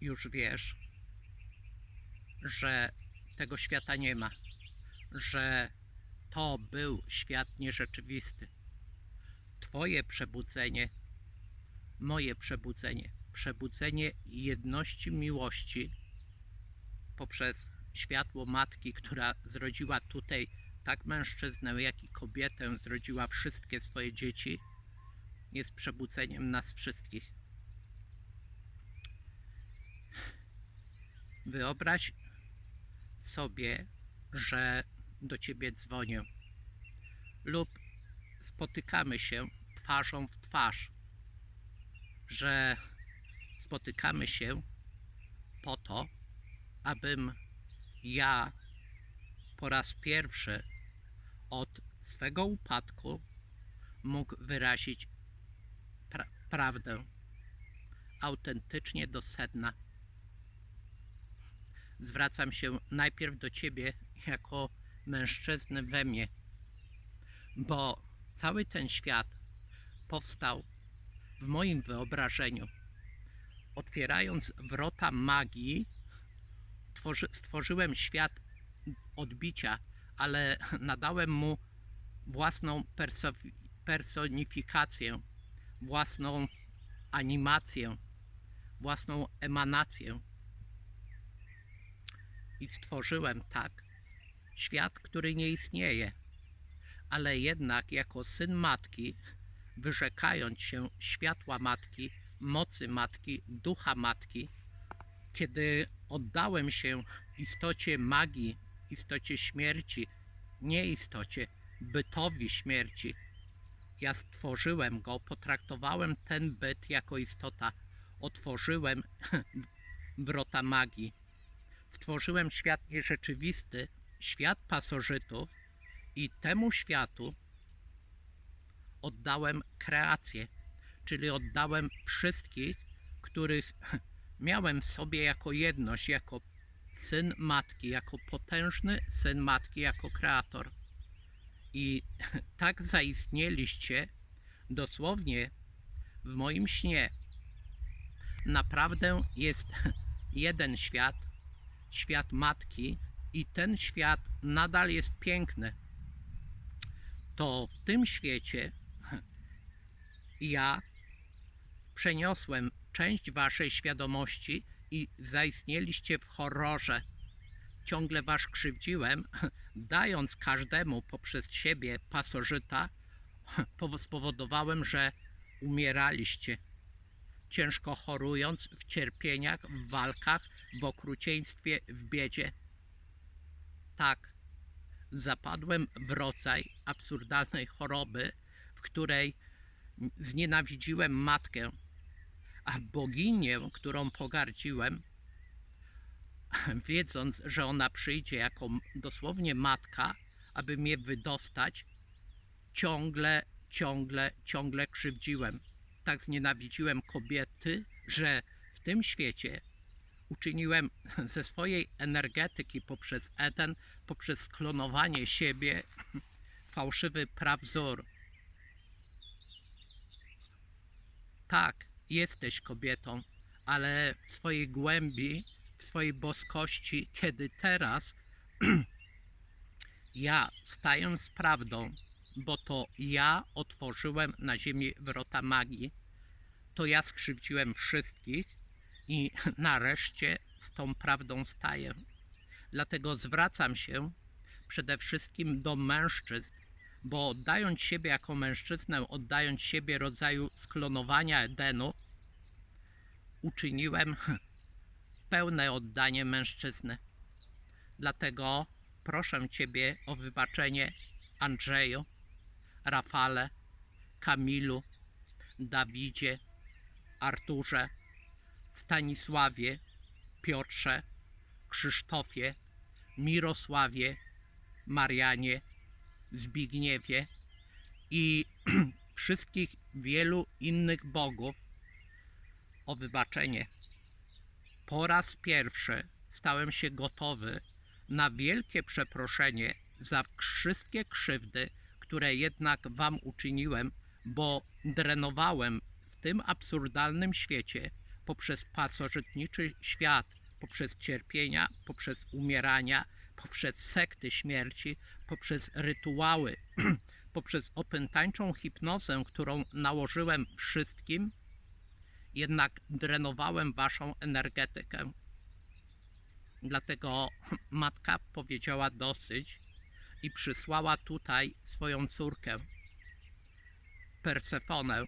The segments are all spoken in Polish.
już wiesz, że tego świata nie ma, że to był świat nierzeczywisty. Twoje przebudzenie, moje przebudzenie, przebudzenie jedności miłości poprzez światło matki, która zrodziła tutaj tak mężczyznę, jak i kobietę, zrodziła wszystkie swoje dzieci, jest przebudzeniem nas wszystkich. Wyobraź sobie, że do ciebie dzwonię lub spotykamy się twarzą w twarz, że spotykamy się po to, abym ja po raz pierwszy od swego upadku mógł wyrazić pra- prawdę autentycznie do sedna. Zwracam się najpierw do ciebie jako mężczyzny we mnie, bo cały ten świat powstał w moim wyobrażeniu. Otwierając wrota magii, tworzy, stworzyłem świat odbicia, ale nadałem mu własną perso- personifikację, własną animację, własną emanację. I stworzyłem tak świat, który nie istnieje, ale jednak jako syn matki, wyrzekając się światła matki, mocy matki, ducha matki, kiedy oddałem się istocie magii, istocie śmierci, nie istocie, bytowi śmierci, ja stworzyłem go, potraktowałem ten byt jako istota, otworzyłem wrota magii, stworzyłem świat nierzeczywisty, świat pasożytów i temu światu oddałem kreację, czyli oddałem wszystkich, których miałem w sobie jako jedność, jako syn matki, jako potężny syn matki, jako kreator. I tak zaistnieliście dosłownie w moim śnie. Naprawdę jest jeden świat, świat matki, i ten świat nadal jest piękny. To w tym świecie ja przeniosłem część waszej świadomości i zaistnieliście w horrorze. Ciągle was krzywdziłem, dając każdemu poprzez siebie pasożyta, powo- spowodowałem, że umieraliście. Ciężko chorując w cierpieniach, w walkach, w okrucieństwie, w biedzie. Tak, zapadłem w rodzaj absurdalnej choroby, w której znienawidziłem matkę, a boginię, którą pogardziłem, wiedząc, że ona przyjdzie jako dosłownie matka, aby mnie wydostać, ciągle, ciągle, ciągle krzywdziłem. Tak znienawidziłem kobiety, że w tym świecie uczyniłem ze swojej energetyki poprzez Eden, poprzez sklonowanie siebie fałszywy prawzór. Tak, jesteś kobietą, ale w swojej głębi, w swojej boskości, kiedy teraz ja staję z prawdą, bo to ja otworzyłem na ziemi wrota magii, to ja skrzywdziłem wszystkich i nareszcie z tą prawdą staję. Dlatego zwracam się przede wszystkim do mężczyzn, bo oddając siebie jako mężczyznę, oddając siebie rodzaju sklonowania Edenu, uczyniłem pełne oddanie mężczyzny. Dlatego proszę Ciebie o wybaczenie Andrzeju, Rafale, Kamilu, Dawidzie, Arturze, Stanisławie, Piotrze, Krzysztofie, Mirosławie, Marianie, Zbigniewie i wszystkich wielu innych bogów o wybaczenie. Po raz pierwszy stałem się gotowy na wielkie przeproszenie za wszystkie krzywdy, które jednak Wam uczyniłem, bo drenowałem w tym absurdalnym świecie poprzez pasożytniczy świat, poprzez cierpienia, poprzez umierania, poprzez sekty śmierci, poprzez rytuały, poprzez opętańczą hipnozę, którą nałożyłem wszystkim, jednak drenowałem waszą energetykę. Dlatego matka powiedziała dosyć i przysłała tutaj swoją córkę, Persefonę.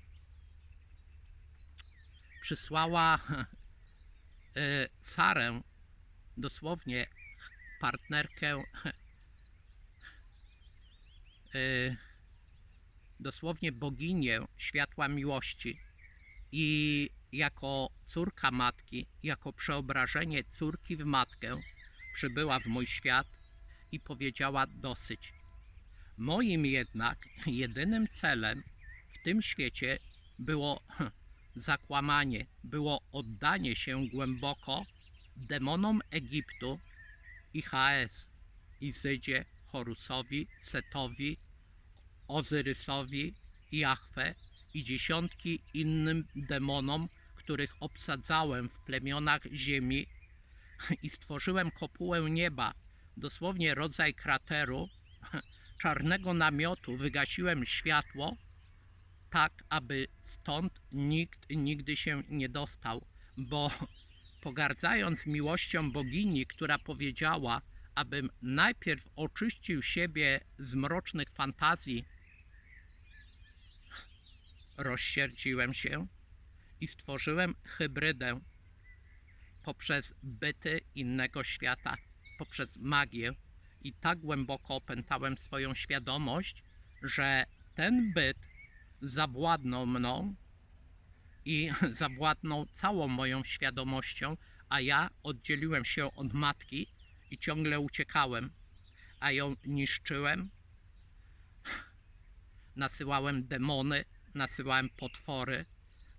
Przysłała y, Sarę, dosłownie partnerkę, y, dosłownie boginię światła miłości. I jako córka matki, jako przeobrażenie córki w matkę, przybyła w mój świat i powiedziała dosyć. Moim jednak jedynym celem w tym świecie było zakłamanie, było oddanie się głęboko demonom Egiptu, IHS, Izydzie, Horusowi, Setowi, Ozyrysowi, Jahwe i dziesiątki innym demonom, których obsadzałem w plemionach ziemi i stworzyłem kopułę nieba, dosłownie rodzaj krateru, czarnego namiotu, wygasiłem światło, tak aby stąd nikt nigdy się nie dostał, bo pogardzając miłością bogini, która powiedziała, abym najpierw oczyścił siebie z mrocznych fantazji, rozsierdziłem się i stworzyłem hybrydę poprzez byty innego świata, poprzez magię. I tak głęboko opętałem swoją świadomość, że ten byt zawładnął mną i zawładnął całą moją świadomością, a ja oddzieliłem się od matki i ciągle uciekałem, a ją niszczyłem. Nasyłałem demony, nasyłałem potwory,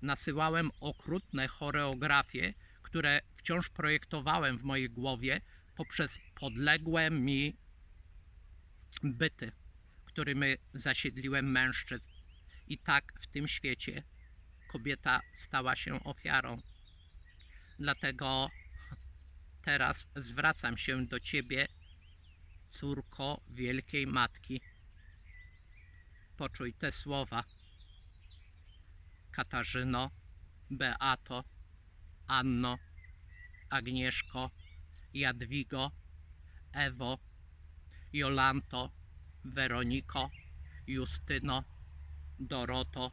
nasyłałem okrutne choreografie, które wciąż projektowałem w mojej głowie poprzez podległe mi byty, którymi zasiedliłem mężczyzn. I tak w tym świecie kobieta stała się ofiarą. Dlatego teraz zwracam się do Ciebie, córko Wielkiej Matki. Poczuj te słowa. Katarzyno, Beato, Anno, Agnieszko, Jadwigo, Ewo, Jolanto, Weroniko, Justyno, Doroto,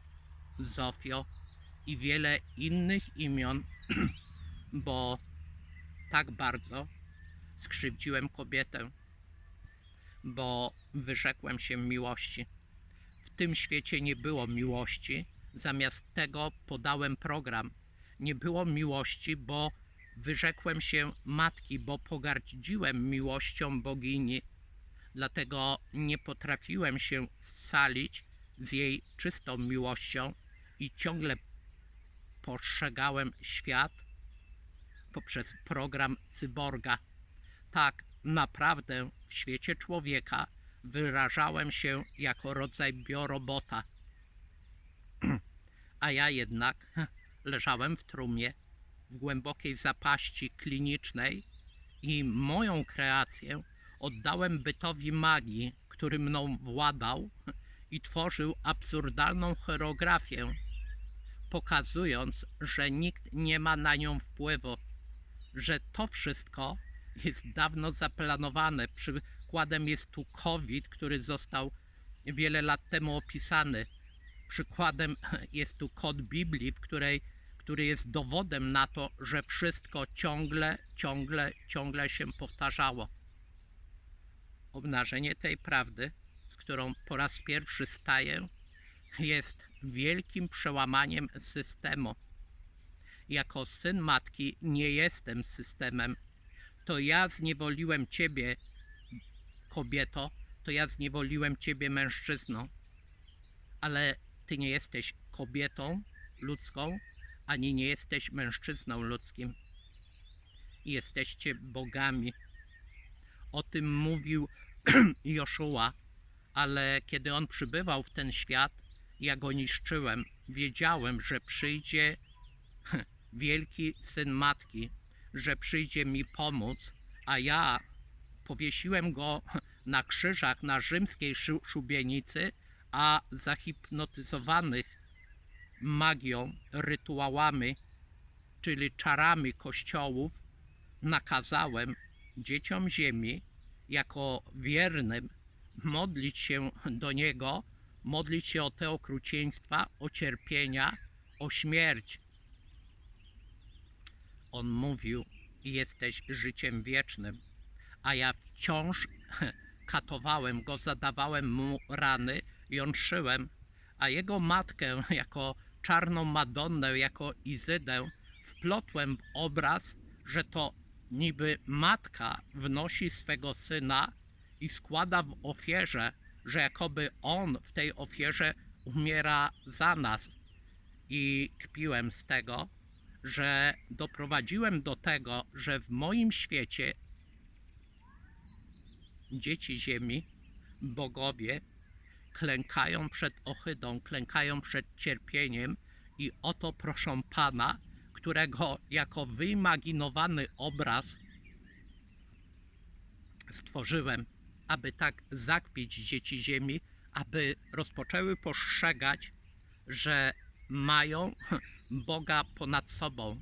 Zofio i wiele innych imion, bo tak bardzo skrzywdziłem kobietę, bo wyrzekłem się miłości. W tym świecie nie było miłości, zamiast tego podałem program. Nie było miłości, bo wyrzekłem się matki, bo pogardziłem miłością bogini. Dlatego nie potrafiłem się scalić z jej czystą miłością i ciągle postrzegałem świat poprzez program cyborga. Tak naprawdę w świecie człowieka wyrażałem się jako rodzaj biorobota. A ja jednak leżałem w trumnie w głębokiej zapaści klinicznej i moją kreację oddałem bytowi magii, który mną władał i tworzył absurdalną choreografię, pokazując, że nikt nie ma na nią wpływu, że to wszystko jest dawno zaplanowane. Przykładem jest tu COVID, który został wiele lat temu opisany. Przykładem jest tu kod Biblii, w której, który jest dowodem na to, że wszystko ciągle, ciągle, ciągle się powtarzało. Obnażenie tej prawdy którą po raz pierwszy staję, jest wielkim przełamaniem systemu. Jako syn matki nie jestem systemem. To ja zniewoliłem ciebie, kobieto, to ja zniewoliłem ciebie, mężczyzną. Ale ty nie jesteś kobietą ludzką, ani nie jesteś mężczyzną ludzkim. Jesteście bogami. O tym mówił Joszua ale kiedy on przybywał w ten świat, ja go niszczyłem. Wiedziałem, że przyjdzie wielki syn matki, że przyjdzie mi pomóc, a ja powiesiłem go na krzyżach na rzymskiej szu- szubienicy, a zahipnotyzowanych magią, rytuałami, czyli czarami kościołów, nakazałem dzieciom ziemi jako wiernym modlić się do Niego, modlić się o te okrucieństwa, o cierpienia, o śmierć. On mówił, jesteś życiem wiecznym, a ja wciąż katowałem go, zadawałem mu rany, jątrzyłem, a jego matkę jako czarną Madonnę, jako Izydę wplotłem w obraz, że to niby matka wnosi swego syna i składa w ofierze, że jakoby on w tej ofierze umiera za nas. I kpiłem z tego, że doprowadziłem do tego, że w moim świecie dzieci ziemi, bogowie, klękają przed ohydą, klękają przed cierpieniem i oto proszą Pana, którego jako wyimaginowany obraz stworzyłem, aby tak zakpić dzieci ziemi, aby rozpoczęły postrzegać, że mają Boga ponad sobą.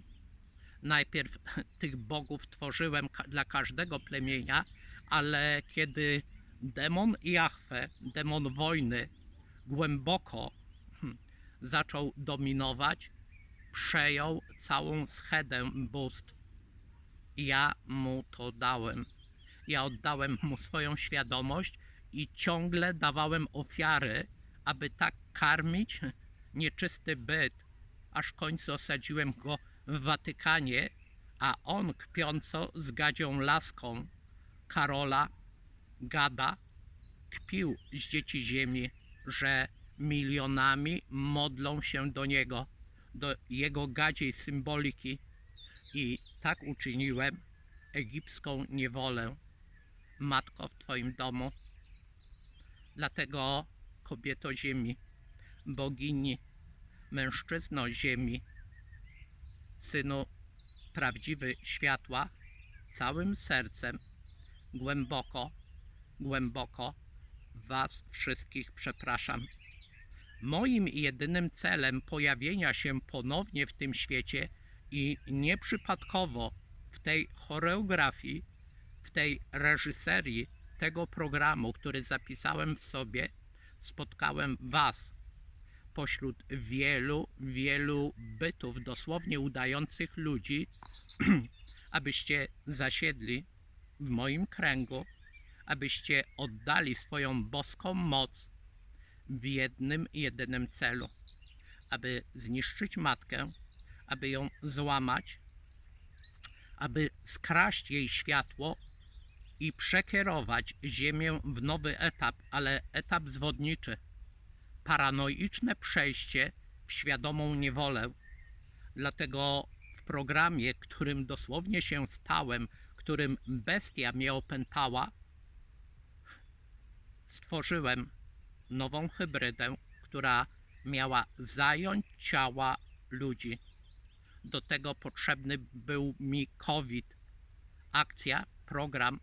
Najpierw tych bogów tworzyłem dla każdego plemienia, ale kiedy demon Jahwe, demon wojny, głęboko zaczął dominować, przejął całą schedę bóstw. Ja mu to dałem. Ja oddałem mu swoją świadomość i ciągle dawałem ofiary, aby tak karmić nieczysty byt, aż w końcu osadziłem go w Watykanie, a on kpiąco z gadzią laską Karola gada, kpił z dzieci ziemi, że milionami modlą się do niego, do jego gadziej symboliki. I tak uczyniłem egipską niewolę, matko w twoim domu. Dlatego kobieto ziemi, bogini, mężczyzno ziemi, synu prawdziwy światła, całym sercem, głęboko, głęboko Was wszystkich przepraszam. Moim jedynym celem pojawienia się ponownie w tym świecie i nieprzypadkowo w tej choreografii, w tej reżyserii tego programu, który zapisałem w sobie, spotkałem Was pośród wielu, wielu bytów, dosłownie udających ludzi, abyście zasiedli w moim kręgu, abyście oddali swoją boską moc w jednym, jedynym celu, aby zniszczyć matkę, aby ją złamać, aby skraść jej światło i przekierować Ziemię w nowy etap, ale etap zwodniczy. Paranoiczne przejście w świadomą niewolę. Dlatego w programie, którym dosłownie się stałem, którym bestia mnie opętała, stworzyłem nową hybrydę, która miała zająć ciała ludzi. Do tego potrzebny był mi COVID. Akcja, program,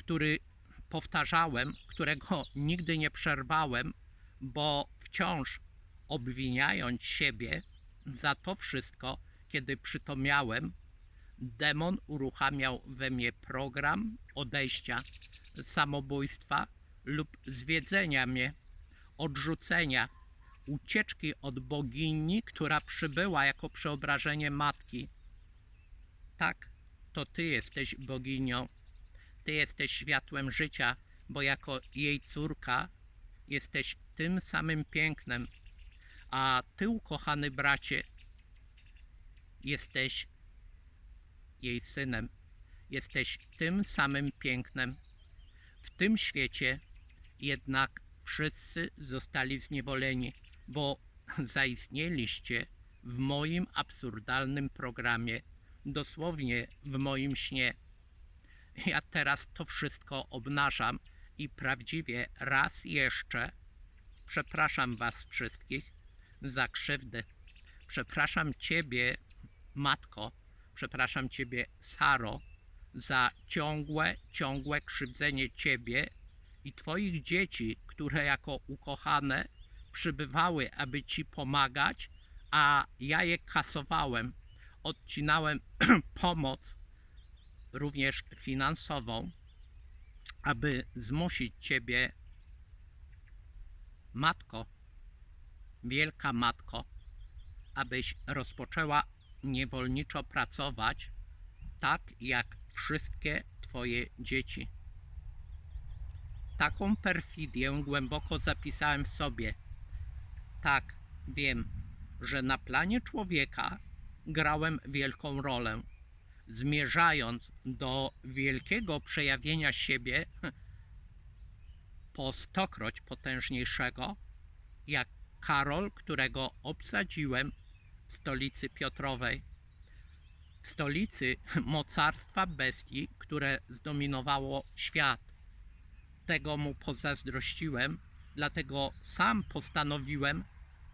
który powtarzałem, którego nigdy nie przerwałem, bo wciąż obwiniając siebie za to wszystko, kiedy przy to miałem, demon uruchamiał we mnie program odejścia, samobójstwa lub zwiedzenia mnie, odrzucenia, ucieczki od bogini, która przybyła jako przeobrażenie matki. Tak, to Ty jesteś boginią. Ty jesteś światłem życia, bo jako jej córka jesteś tym samym pięknem, a Ty, ukochany bracie, jesteś jej synem. Jesteś tym samym pięknem. W tym świecie jednak wszyscy zostali zniewoleni, bo zaistnieliście w moim absurdalnym programie, dosłownie w moim śnie. Ja teraz to wszystko obnażam i prawdziwie raz jeszcze przepraszam Was wszystkich za krzywdy. Przepraszam Ciebie, matko, przepraszam Ciebie, Saro, za ciągłe, ciągłe krzywdzenie Ciebie i Twoich dzieci, które jako ukochane przybywały, aby Ci pomagać, a ja je kasowałem, odcinałem pomoc, również finansową, aby zmusić Ciebie, Matko, wielka Matko, abyś rozpoczęła niewolniczo pracować, tak jak wszystkie Twoje dzieci. Taką perfidię głęboko zapisałem w sobie. Tak, wiem, że na planie człowieka grałem wielką rolę, zmierzając do wielkiego przejawienia siebie po stokroć potężniejszego, jak Karol, którego obsadziłem w stolicy Piotrowej, w stolicy mocarstwa bestii, które zdominowało świat. Tego mu pozazdrościłem, dlatego sam postanowiłem,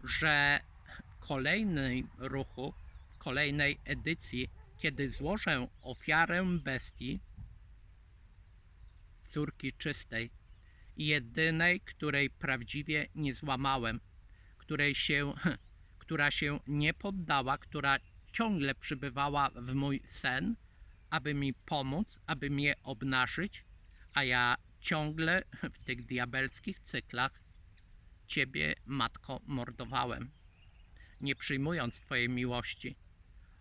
że w kolejnym ruchu, w kolejnej edycji, kiedy złożę ofiarę bestii, córki czystej, jedynej, której prawdziwie nie złamałem, której się, która się nie poddała, która ciągle przybywała w mój sen, aby mi pomóc, aby mnie obnażyć, a ja ciągle w tych diabelskich cyklach Ciebie, Matko, mordowałem, nie przyjmując Twojej miłości,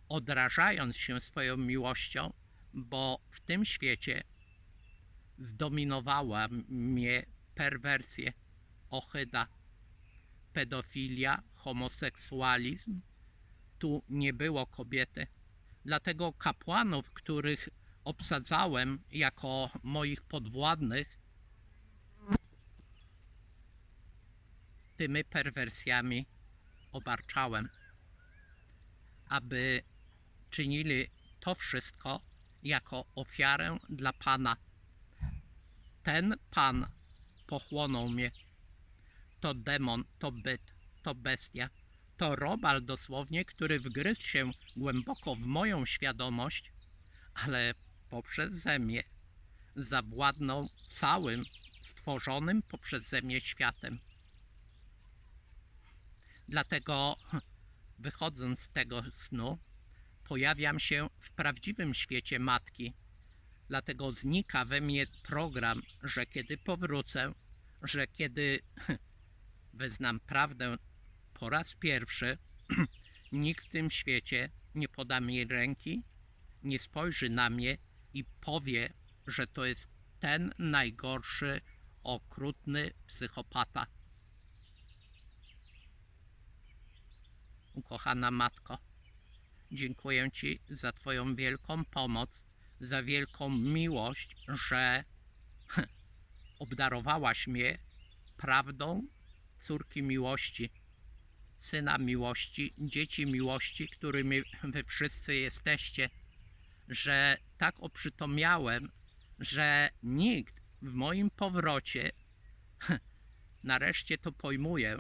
odrażając się swoją miłością, bo w tym świecie zdominowała mnie perwersje, ohyda, pedofilia, homoseksualizm. Tu nie było kobiety. Dlatego kapłanów, których obsadzałem jako moich podwładnych, tymi perwersjami obarczałem, aby czynili to wszystko jako ofiarę dla Pana. Ten Pan pochłonął mnie. To demon, to byt, to bestia, to robal dosłownie, który wgryzł się głęboko w moją świadomość, ale poprzez mnie zawładnął całym stworzonym poprzez mnie światem. Dlatego, wychodząc z tego snu, pojawiam się w prawdziwym świecie matki. Dlatego znika we mnie program, że kiedy powrócę, że kiedy wyznam prawdę po raz pierwszy, nikt w tym świecie nie poda mi ręki, nie spojrzy na mnie i powie, że to jest ten najgorszy, okrutny psychopata. Ukochana matko, dziękuję Ci za Twoją wielką pomoc, za wielką miłość, że obdarowałaś mnie prawdą córki miłości, syna miłości, dzieci miłości, którymi wy wszyscy jesteście, że tak oprzytomniałem, że nikt w moim powrocie, nareszcie to pojmuję,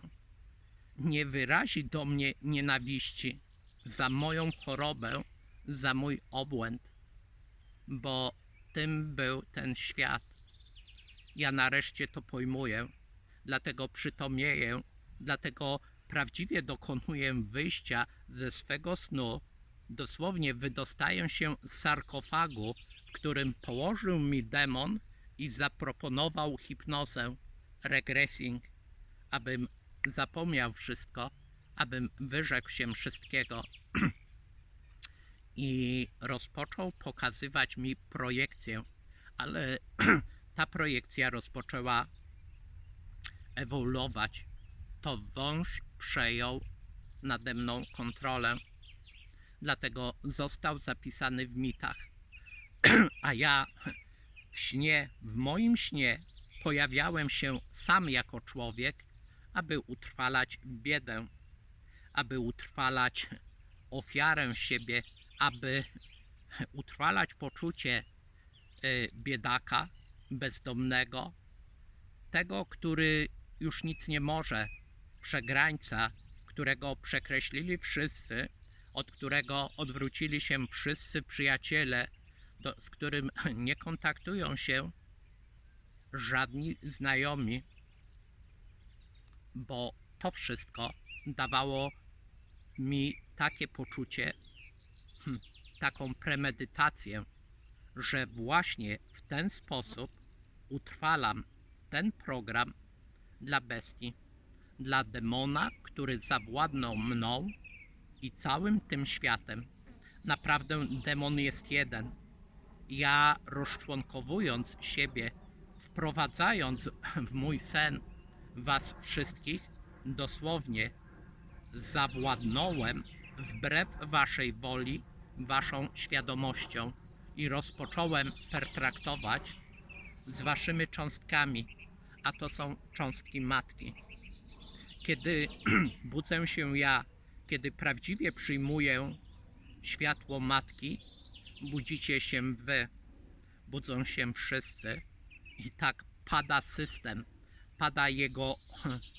nie wyrazi do mnie nienawiści za moją chorobę, za mój obłęd, bo tym był ten świat. Ja nareszcie to pojmuję, dlatego przytomnieję, dlatego prawdziwie dokonuję wyjścia ze swego snu, dosłownie wydostaję się z sarkofagu, w którym położył mi demon i zaproponował hipnozę, regressing, abym zapomniał wszystko, abym wyrzekł się wszystkiego i rozpoczął pokazywać mi projekcję, ale ta projekcja rozpoczęła ewoluować. To wąż przejął nade mną kontrolę, dlatego został zapisany w mitach. A ja w śnie, w moim śnie pojawiałem się sam jako człowiek, aby utrwalać biedę, aby utrwalać ofiarę siebie, aby utrwalać poczucie y, biedaka, bezdomnego, tego, który już nic nie może, przegrańca, którego przekreślili wszyscy, od którego odwrócili się wszyscy przyjaciele, do, z którym nie kontaktują się żadni znajomi, bo to wszystko dawało mi takie poczucie, hm, taką premedytację, że właśnie w ten sposób utrwalam ten program dla bestii, dla demona, który zawładnął mną i całym tym światem. Naprawdę demon jest jeden. Ja rozczłonkowując siebie, wprowadzając w mój sen was wszystkich, dosłownie zawładnąłem wbrew waszej woli, waszą świadomością i rozpocząłem pertraktować z waszymi cząstkami, a to są cząstki matki. Kiedy budzę się ja, kiedy prawdziwie przyjmuję światło matki, budzicie się wy, budzą się wszyscy i tak pada system, pada jego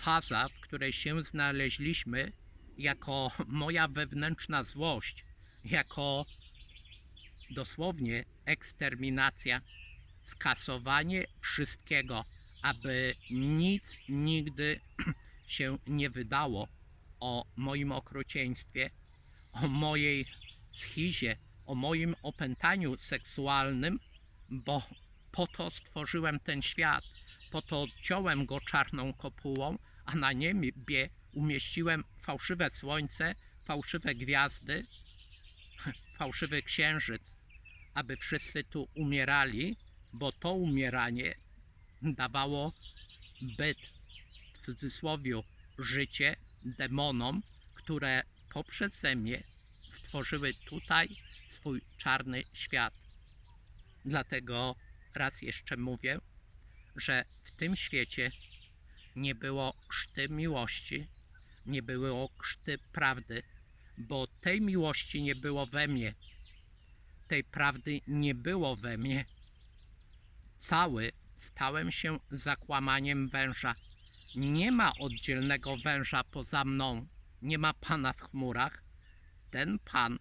faza, w której się znaleźliśmy jako moja wewnętrzna złość, jako dosłownie eksterminacja, skasowanie wszystkiego, aby nic nigdy się nie wydało o moim okrucieństwie, o mojej schizie, o moim opętaniu seksualnym, bo po to stworzyłem ten świat, po to odciąłem go czarną kopułą, a na niebie umieściłem fałszywe słońce, fałszywe gwiazdy, fałszywy księżyc, aby wszyscy tu umierali, bo to umieranie dawało byt, w cudzysłowie, życie demonom, które poprzez mnie stworzyły tutaj swój czarny świat. Dlatego raz jeszcze mówię, że w tym świecie nie było krzty miłości, nie było krzty prawdy, bo tej miłości nie było we mnie, tej prawdy nie było we mnie. Cały stałem się zakłamaniem węża. Nie ma oddzielnego węża poza mną, nie ma pana w chmurach. Ten pan,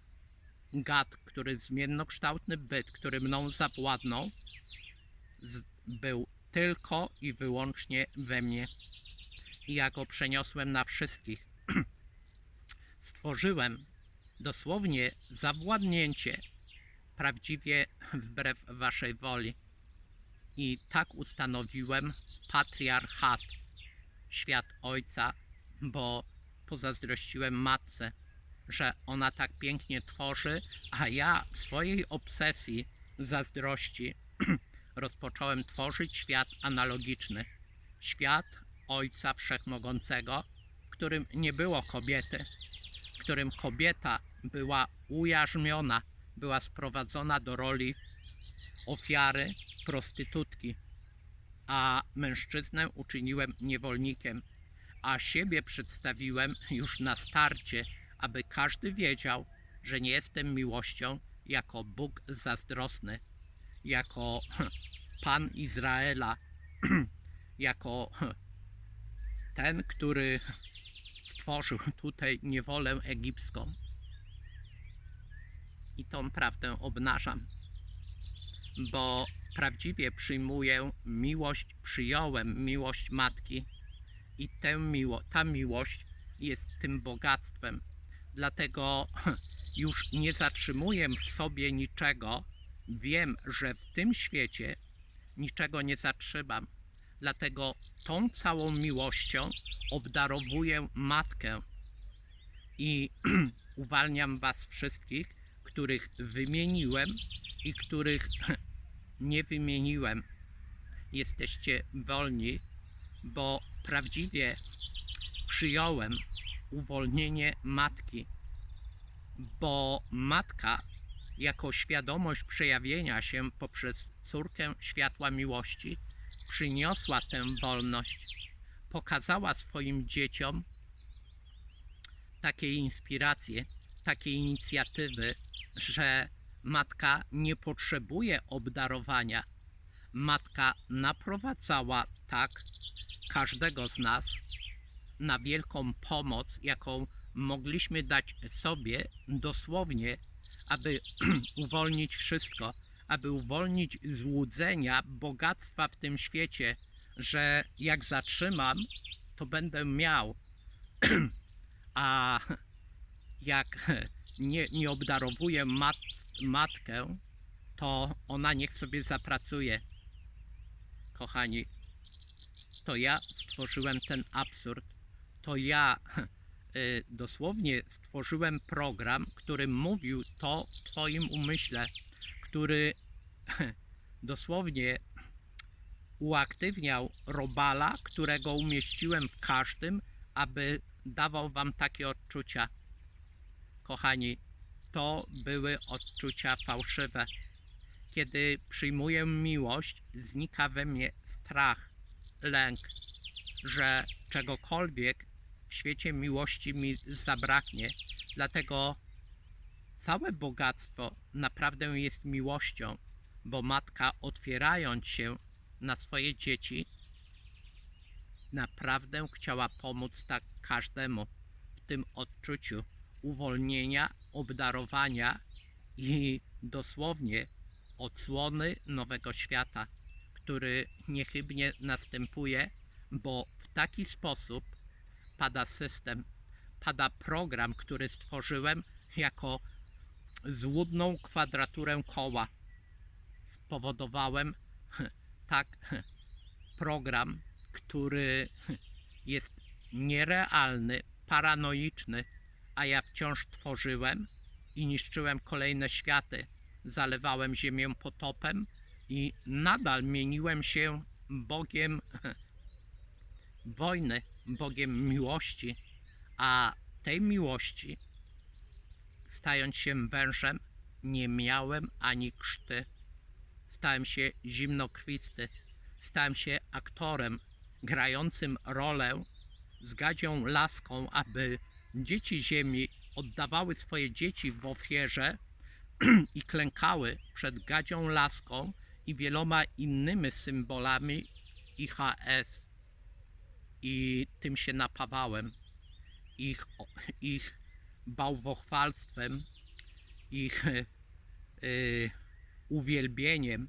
gad, który zmiennokształtny byt, który mną zawładnął, był tylko i wyłącznie we mnie. I ja go przeniosłem na wszystkich. Stworzyłem dosłownie zawładnięcie, prawdziwie wbrew waszej woli. I tak ustanowiłem patriarchat, świat ojca, bo pozazdrościłem matce, że ona tak pięknie tworzy, a ja w swojej obsesji, zazdrości rozpocząłem tworzyć świat analogiczny. Świat Ojca Wszechmogącego, w którym nie było kobiety, w którym kobieta była ujarzmiona, była sprowadzona do roli ofiary, prostytutki, a mężczyznę uczyniłem niewolnikiem, a siebie przedstawiłem już na starcie, aby każdy wiedział, że nie jestem miłością jako Bóg zazdrosny, jako Pan Izraela, jako ten, który stworzył tutaj niewolę egipską. I tą prawdę obnażam, bo prawdziwie przyjmuję miłość, przyjąłem miłość matki i tę miło, ta miłość jest tym bogactwem. Dlatego już nie zatrzymuję w sobie niczego. Wiem, że w tym świecie niczego nie zatrzymam. Dlatego tą całą miłością obdarowuję matkę i uwalniam was wszystkich, których wymieniłem i których nie wymieniłem. Jesteście wolni, bo prawdziwie przyjąłem uwolnienie matki, bo matka jako świadomość przejawienia się poprzez córkę światła miłości przyniosła tę wolność, pokazała swoim dzieciom takie inspiracje, takie inicjatywy, że matka nie potrzebuje obdarowania. Matka naprowadzała tak każdego z nas na wielką pomoc, jaką mogliśmy dać sobie dosłownie, aby uwolnić wszystko, aby uwolnić złudzenia, bogactwa w tym świecie, że jak zatrzymam, to będę miał, a jak nie, nie obdarowuję mat, matkę, to ona niech sobie zapracuje. Kochani, to ja stworzyłem ten absurd. To ja dosłownie stworzyłem program, który mówił to w Twoim umyśle, który dosłownie uaktywniał robala, którego umieściłem w każdym, aby dawał Wam takie odczucia. Kochani, to były odczucia fałszywe. Kiedy przyjmuję miłość, znika we mnie strach, lęk, że czegokolwiek w świecie miłości mi zabraknie. Dlatego całe bogactwo naprawdę jest miłością, bo matka otwierając się na swoje dzieci, naprawdę chciała pomóc tak każdemu w tym odczuciu uwolnienia, obdarowania i dosłownie odsłony nowego świata, który niechybnie następuje, bo w taki sposób pada system, pada program, który stworzyłem jako złudną kwadraturę koła. Spowodowałem tak program, który jest nierealny, paranoiczny, a ja wciąż tworzyłem i niszczyłem kolejne światy. Zalewałem ziemię potopem i nadal mieniłem się Bogiem wojny, Bogiem miłości, a tej miłości, stając się wężem, nie miałem ani krzty. Stałem się zimnokrwisty, stałem się aktorem grającym rolę z gadzią laską, aby dzieci ziemi oddawały swoje dzieci w ofierze i klękały przed gadzią laską i wieloma innymi symbolami IHS. I tym się napawałem. Ich, ich bałwochwalstwem, ich y, uwielbieniem.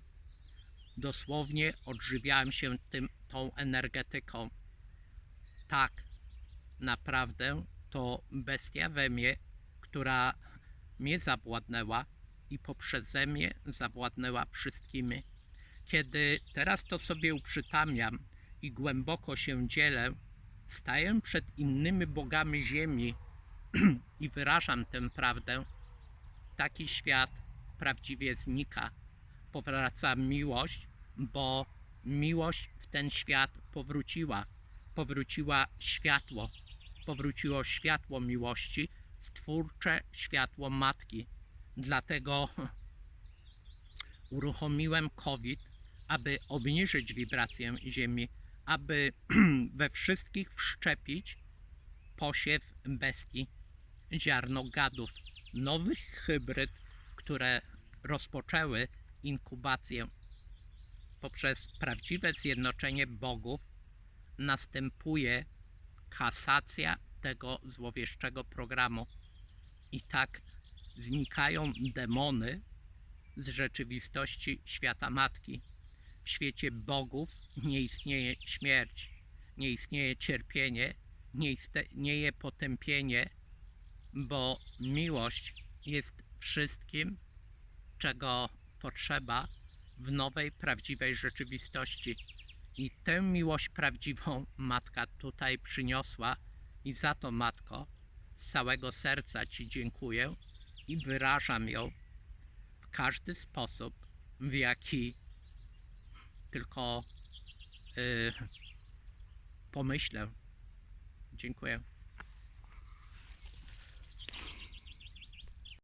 Dosłownie odżywiałem się tym, tą energetyką. Tak, naprawdę to bestia we mnie, która mnie zawładnęła i poprzeze mnie zawładnęła wszystkimi. Kiedy teraz to sobie uprzytamniam i głęboko się dzielę, staję przed innymi bogami ziemi i wyrażam tę prawdę, taki świat prawdziwie znika. Powraca miłość, bo miłość w ten świat powróciła. Powróciła światło, powróciło światło miłości, stwórcze światło matki. Dlatego uruchomiłem COVID, aby obniżyć wibrację Ziemi, aby we wszystkich wszczepić posiew bestii, ziarno gadów, nowych hybryd, które rozpoczęły inkubację. Poprzez prawdziwe zjednoczenie bogów następuje kasacja tego złowieszczego programu. I tak znikają demony z rzeczywistości świata matki. W świecie bogów nie istnieje śmierć, nie istnieje cierpienie, nie istnieje potępienie, bo miłość jest wszystkim, czego potrzeba w nowej, prawdziwej rzeczywistości. I tę miłość prawdziwą matka tutaj przyniosła, i za to, matko, z całego serca Ci dziękuję i wyrażam ją w każdy sposób, w jaki tylko pomyślę. Dziękuję.